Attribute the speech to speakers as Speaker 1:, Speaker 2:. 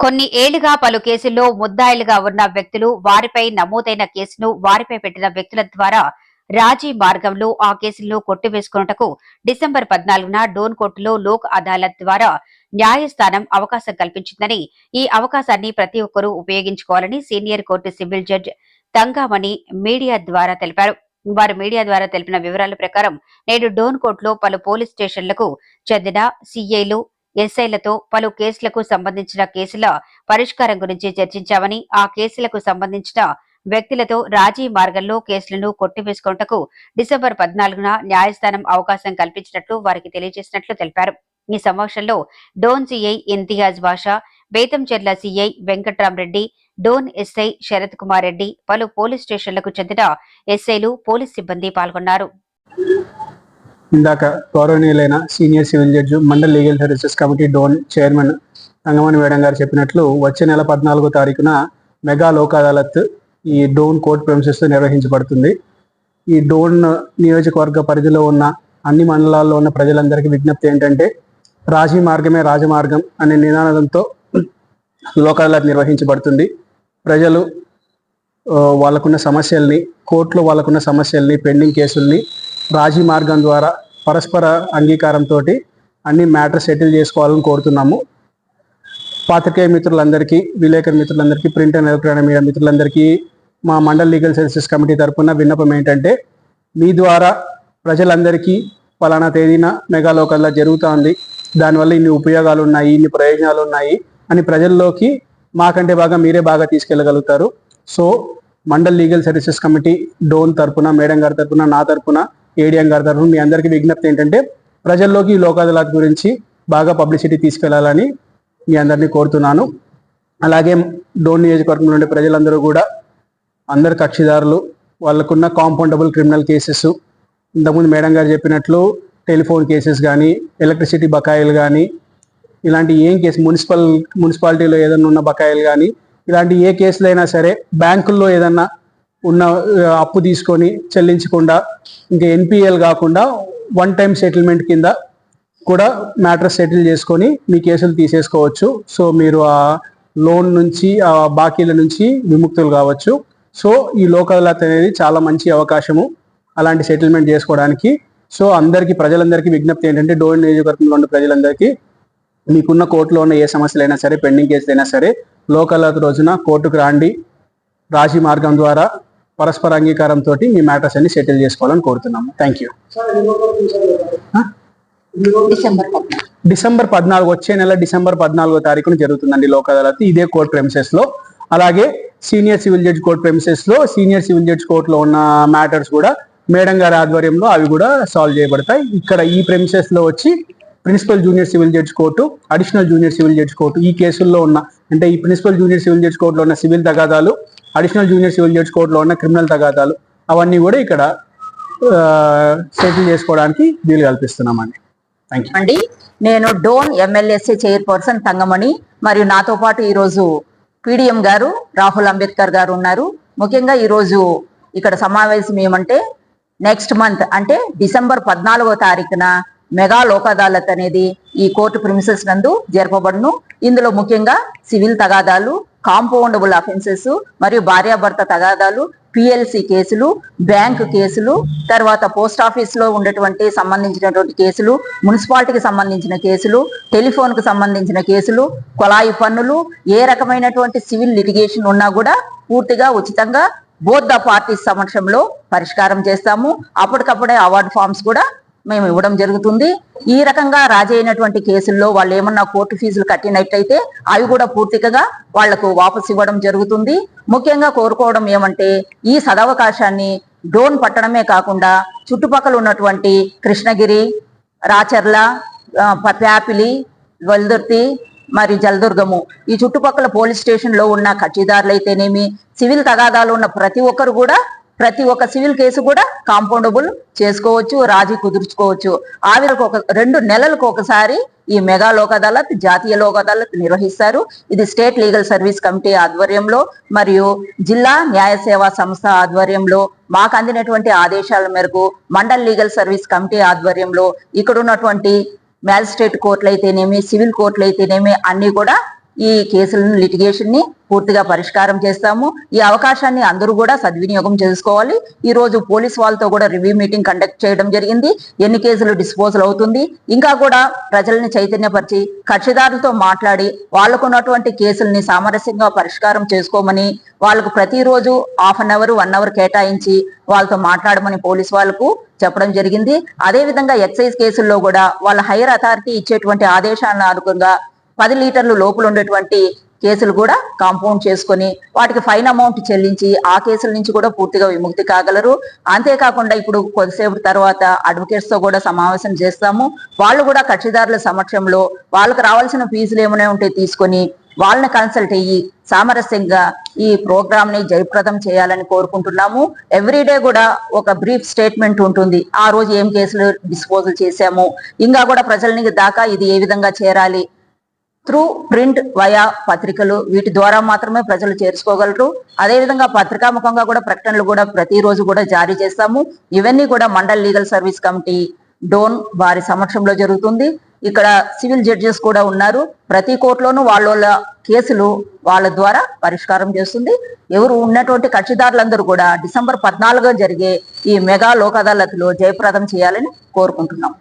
Speaker 1: కొన్ని ఏళ్ళుగా పలు కేసుల్లో ముద్దాయిలుగా ఉన్న వ్యక్తులు వారిపై నమోదైన కేసును వారిపై పెట్టిన వ్యక్తుల ద్వారా రాజీ మార్గంలో ఆ కేసులను కొట్టివేసుకున్నటకు డిసెంబర్ పద్నాలుగున డోన్ కోర్టులో లోక్ అదాలత్ ద్వారా న్యాయస్థానం అవకాశం కల్పించిందని ఈ అవకాశాన్ని ప్రతి ఒక్కరూ ఉపయోగించుకోవాలని senior court civil judge Thangamani media ద్వారా తెలిపారు. వారు మీడియా ద్వారా తెలిపిన వివరాల ప్రకారం నేడు డోన్ కోర్టులో పలు పోలీస్ స్టేషన్లకు చెందిన సీఐలు ఎస్ఐలతో పలు కేసులకు సంబంధించిన కేసుల పరిష్కారం గురించి చర్చించామని ఆ కేసులకు సంబంధించిన వ్యక్తులతో రాజీ మార్గంలో కేసులను కొట్టివేసుకుంటకు డిసెంబర్ పద్నాలుగున న్యాయస్థానం అవకాశం కల్పించినట్లు వారికి తెలియజేసినట్లు తెలిపారు. ఈ సమావేశంలో Dhone CI Imtiaz Basha Bethamcherla CI Venkatramareddy Dhone SI Sharath Kumar Reddy పలు పోలీస్ స్టేషన్లకు చెందిన ఎస్ఐలు పోలీస్ సిబ్బంది పాల్గొన్నారు.
Speaker 2: ఇందాక గౌరవనీయులైన senior civil judge mandal legal services committee Dhone chairman Thangamani madam గారు చెప్పినట్లు వచ్చే నెల పద్నాలుగో తారీఖున మెగా లోక్ అదాలత్ ఈ డోన్ కోర్ట్ ప్రెమిసెస్ నిర్వహించబడుతుంది. ఈ డోన్ నియోజకవర్గ పరిధిలో ఉన్న అన్ని మండలాల్లో ఉన్న ప్రజలందరికీ విజ్ఞప్తి ఏంటంటే రాజీ మార్గమే రాజమార్గం అనే నినాదంతో లోక్ అదాలత్ నిర్వహించబడుతుంది. ప్రజలు వాళ్ళకున్న సమస్యల్ని కోర్టులో వాళ్ళకున్న సమస్యల్ని పెండింగ్ కేసుల్ని రాజీ మార్గం ద్వారా పరస్పర అంగీకారంతో అన్ని మ్యాటర్ సెటిల్ చేసుకోవాలని కోరుతున్నాము. పాత్రికేయ మిత్రులందరికీ విలేకరు మిత్రులందరికీ ప్రింట్ అండ్ ఎలక్ట్రానిక్ మీడియా మిత్రులందరికీ మా మండల్ లీగల్ సర్వీసెస్ కమిటీ తరఫున విన్నపం ఏంటంటే మీ ద్వారా ప్రజలందరికీ పలానా తేదీన మెగాలోకల్లా జరుగుతోంది. దానివల్ల ఇన్ని ఉపయోగాలు ఉన్నాయి ఇన్ని ప్రయోజనాలు ఉన్నాయి అని ప్రజల్లోకి మాకంటే బాగా మీరే బాగా తీసుకెళ్ళగలుగుతారు. So mandal legal services committee Dhone తరపున మేడం గారి తరపున నా తరపున ఏడిఎం గారి తరఫున మీ అందరికీ విజ్ఞప్తి ఏంటంటే ప్రజల్లోకి ఈ లోక్ గురించి బాగా పబ్లిసిటీ తీసుకెళ్ళాలని మీ అందరినీ కోరుతున్నాను. అలాగే డోన్ నియోజకవర్గంలో ఉండే ప్రజలందరూ కూడా అందరు కక్షిదారులు వాళ్ళకున్న కాంపౌండబుల్ క్రిమినల్ కేసెస్ ఇంతకుముందు మేడం గారు చెప్పినట్లు టెలిఫోన్ కేసెస్ కానీ ఎలక్ట్రిసిటీ బకాయిలు కానీ ఇలాంటి ఏం కేసు మున్సిపల్ మున్సిపాలిటీలో ఏదైనా ఉన్న బకాయిలు కానీ ఇలాంటి ఏ కేసులైనా సరే బ్యాంకుల్లో ఏదన్నా ఉన్న అప్పు తీసుకొని చెల్లించకుండా ఇంకా ఎన్పిఎల్ కాకుండా వన్ టైం సెటిల్మెంట్ కింద కూడా మ్యాటర్ సెటిల్ చేసుకొని మీ కేసులు తీసేసుకోవచ్చు. సో మీరు ఆ లోన్ నుంచి ఆ బాకీల నుంచి విముక్తులు కావచ్చు. సో ఈ లోక్ అదాలత్ అనేది చాలా మంచి అవకాశము అలాంటి సెటిల్మెంట్ చేసుకోవడానికి. సో అందరికీ ప్రజలందరికీ విజ్ఞప్తి ఏంటంటే డోన్ నియోజకవర్గంలో ఉన్న ప్రజలందరికీ మీకున్న కోర్టులో ఉన్న ఏ సమస్యలైనా సరే పెండింగ్ కేసులైనా సరే లోక్ అదాలత్ రోజున కోర్టుకు రాండి. రాశి మార్గం ద్వారా పరస్పర అంగీకారంతో మీ మ్యాటర్స్ అన్ని సెటిల్ చేసుకోవాలని కోరుతున్నాము. థ్యాంక్ యూ
Speaker 1: డిసెంబర్
Speaker 2: డిసెంబర్ పద్నాలుగు వచ్చే నెల డిసెంబర్ పద్నాలుగో తారీఖున జరుగుతుందండి లోక్ అదాలత్. ఇదే కోర్ట్ ప్రెమిసెస్లో. అలాగే సీనియర్ సివిల్ జడ్జ్ కోర్ట్ ప్రెమిసెస్లో సీనియర్ సివిల్ జడ్జ్ కోర్టులో ఉన్న మ్యాటర్స్ కూడా మేడం గారి ఆధ్వర్యంలో అవి కూడా సాల్వ్ చేయబడతాయి. ఇక్కడ ఈ ప్రెమిసెస్లో వచ్చి principal junior civil judge court additional junior civil judge court ఈ కేసుల్లో ఉన్న అంటే ఈ ప్రిన్సిపల్ జూనియర్ సివిల్ జడ్జ్ కోర్టులో ఉన్న సివిల్ తగాదాలు అడిషనల్ జూనియర్ సివిల్ జడ్జ్ కోర్టులో ఉన్న క్రిమినల్ తగాదాలు అవన్నీ కూడా ఇక్కడ సెటిల్ చేసుకోవడానికి వీలు కల్పిస్తున్నామండి. థ్యాంక్ యూ
Speaker 3: అండి నేను డోన్ ఎమ్మెల్యేసీ చైర్పర్సన్ తంగమణి మరియు నాతో పాటు ఈరోజు పీడిఎం గారు రాహుల్ అంబేద్కర్ గారు ఉన్నారు. ముఖ్యంగా ఈరోజు ఇక్కడ సమావేశం ఏమంటే నెక్స్ట్ మంత్ అంటే డిసెంబర్ పద్నాలుగో తారీఖున మెగా లోక్ అదాలత్ అనేది ఈ కోర్టు ప్రిమిసెస్ నందు జరపబడును. ఇందులో ముఖ్యంగా సివిల్ తగాదాలు కాంపౌండబుల్ అఫెన్సెస్ మరియు భార్యాభర్త తగాదాలు పిఎల్సి కేసులు బ్యాంక్ కేసులు తర్వాత పోస్ట్ ఆఫీస్లో సంబంధించినటువంటి కేసులు మున్సిపాలిటీకి సంబంధించిన కేసులు టెలిఫోన్కు సంబంధించిన కేసులు కొలాయి పన్నులు ఏ రకమైనటువంటి సివిల్ లిటిగేషన్ ఉన్నా కూడా పూర్తిగా ఉచితంగా బోత్ ద పార్టీస్ సమక్షంలో పరిష్కారం చేస్తాము. అప్పటికప్పుడే అవార్డు ఫామ్స్ కూడా మేము ఇవ్వడం జరుగుతుంది. ఈ రకంగా రాజీ అయినటువంటి కేసుల్లో వాళ్ళు ఏమన్నా కోర్టు ఫీజులు కట్టినట్టయితే అవి కూడా పూర్తిగా వాళ్ళకు వాపసు ఇవ్వడం జరుగుతుంది. ముఖ్యంగా కోరుకోవడం ఏమంటే ఈ సదవకాశాన్ని డ్రోన్ పట్టడమే కాకుండా చుట్టుపక్కల ఉన్నటువంటి కృష్ణగిరి రాచర్ల ప్యాపిలి వెల్దుర్తి మరి జలదుర్గము ఈ చుట్టుపక్కల పోలీస్ స్టేషన్లో ఉన్న కక్షిదారులు అయితేనేమి సివిల్ తగాదాలు ఉన్న ప్రతి ఒక్కరు కూడా ప్రతి ఒక్క సివిల్ కేసు కూడా కాంపౌండబుల్ చేసుకోవచ్చు రాజీ కుదుర్చుకోవచ్చు. ఆవిరకు ఒక రెండు నెలలకు ఒకసారి ఈ మెగా లోక్ అదాలత్ జాతీయ లోక్ అదాలత్ నిర్వహిస్తారు. ఇది స్టేట్ లీగల్ సర్వీస్ కమిటీ ఆధ్వర్యంలో మరియు జిల్లా న్యాయ సేవా సంస్థ ఆధ్వర్యంలో మాకు అందినటువంటి ఆదేశాల మేరకు మండల్ లీగల్ సర్వీస్ కమిటీ ఆధ్వర్యంలో ఇక్కడ ఉన్నటువంటి మ్యాజిస్ట్రేట్ కోర్టులు అయితేనేమి సివిల్ కోర్టులు అయితేనేమి అన్ని కూడా ఈ కేసులను లిటిగేషన్ని పూర్తిగా పరిష్కారం చేస్తాము. ఈ అవకాశాన్ని అందరూ కూడా సద్వినియోగం చేసుకోవాలి. ఈ రోజు పోలీస్ వాళ్ళతో కూడా రివ్యూ మీటింగ్ కండక్ట్ చేయడం జరిగింది. ఎన్ని కేసులు డిస్పోజల్ అవుతుంది? ఇంకా కూడా ప్రజల్ని చైతన్యపరిచి కక్షిదారులతో మాట్లాడి వాళ్ళకు ఉన్నటువంటి కేసుల్ని సామరస్యంగా పరిష్కారం చేసుకోమని వాళ్ళకు ప్రతిరోజు half an hour one hour కేటాయించి వాళ్ళతో మాట్లాడమని పోలీస్ వాళ్ళకు చెప్పడం జరిగింది. అదే విధంగా ఎక్సైజ్ కేసుల్లో కూడా వాళ్ళ హైయర్ అథారిటీ ఇచ్చేటువంటి ఆదేశాలను అనుగుణంగా పది లీటర్లు లోపల ఉండేటువంటి కేసులు కూడా కాంపౌండ్ చేసుకొని వాటికి ఫైన్ అమౌంట్ చెల్లించి ఆ కేసుల నుంచి కూడా పూర్తిగా విముక్తి కాగలరు. అంతేకాకుండా ఇప్పుడు కొద్దిసేపు తర్వాత అడ్వకేట్స్తో కూడా సమావేశం చేస్తాము. వాళ్ళు కూడా కక్షిదారుల సమక్షంలో వాళ్ళకి రావాల్సిన ఫీజులు ఏమైనా ఉంటే తీసుకొని వాళ్ళని కన్సల్ట్ అయ్యి సామరస్యంగా ఈ ప్రోగ్రామ్ని జయప్రదం చేయాలని కోరుకుంటున్నాము. ఎవ్రీడే కూడా ఒక బ్రీఫ్ స్టేట్మెంట్ ఉంటుంది. ఆ రోజు ఏం కేసులు డిస్పోజల్ చేశాము. ఇంకా కూడా ప్రజలని దాకా ఇది ఏ విధంగా చేరాలి? త్రూ ప్రింట్ వయా పత్రికలు వీటి ద్వారా మాత్రమే ప్రజలు చేర్చుకోగలరు అదేవిధంగా పత్రికాముఖంగా కూడా ప్రకటనలు కూడా ప్రతిరోజు కూడా జారీ చేస్తాము. ఇవన్నీ కూడా mandal legal service committee Dhone వారి సమక్షంలో జరుగుతుంది. ఇక్కడ సివిల్ జడ్జెస్ కూడా ఉన్నారు. ప్రతి కోర్టులోనూ వాళ్ళ కేసులు వాళ్ళ ద్వారా పరిష్కారం చేస్తుంది. ఎవరు ఉన్నటువంటి కక్షిదారులందరూ కూడా డిసెంబర్ పద్నాలుగు జరిగే ఈ మెగా లోక్ అదాలత్లో జయప్రదం చేయాలని కోరుకుంటున్నాం.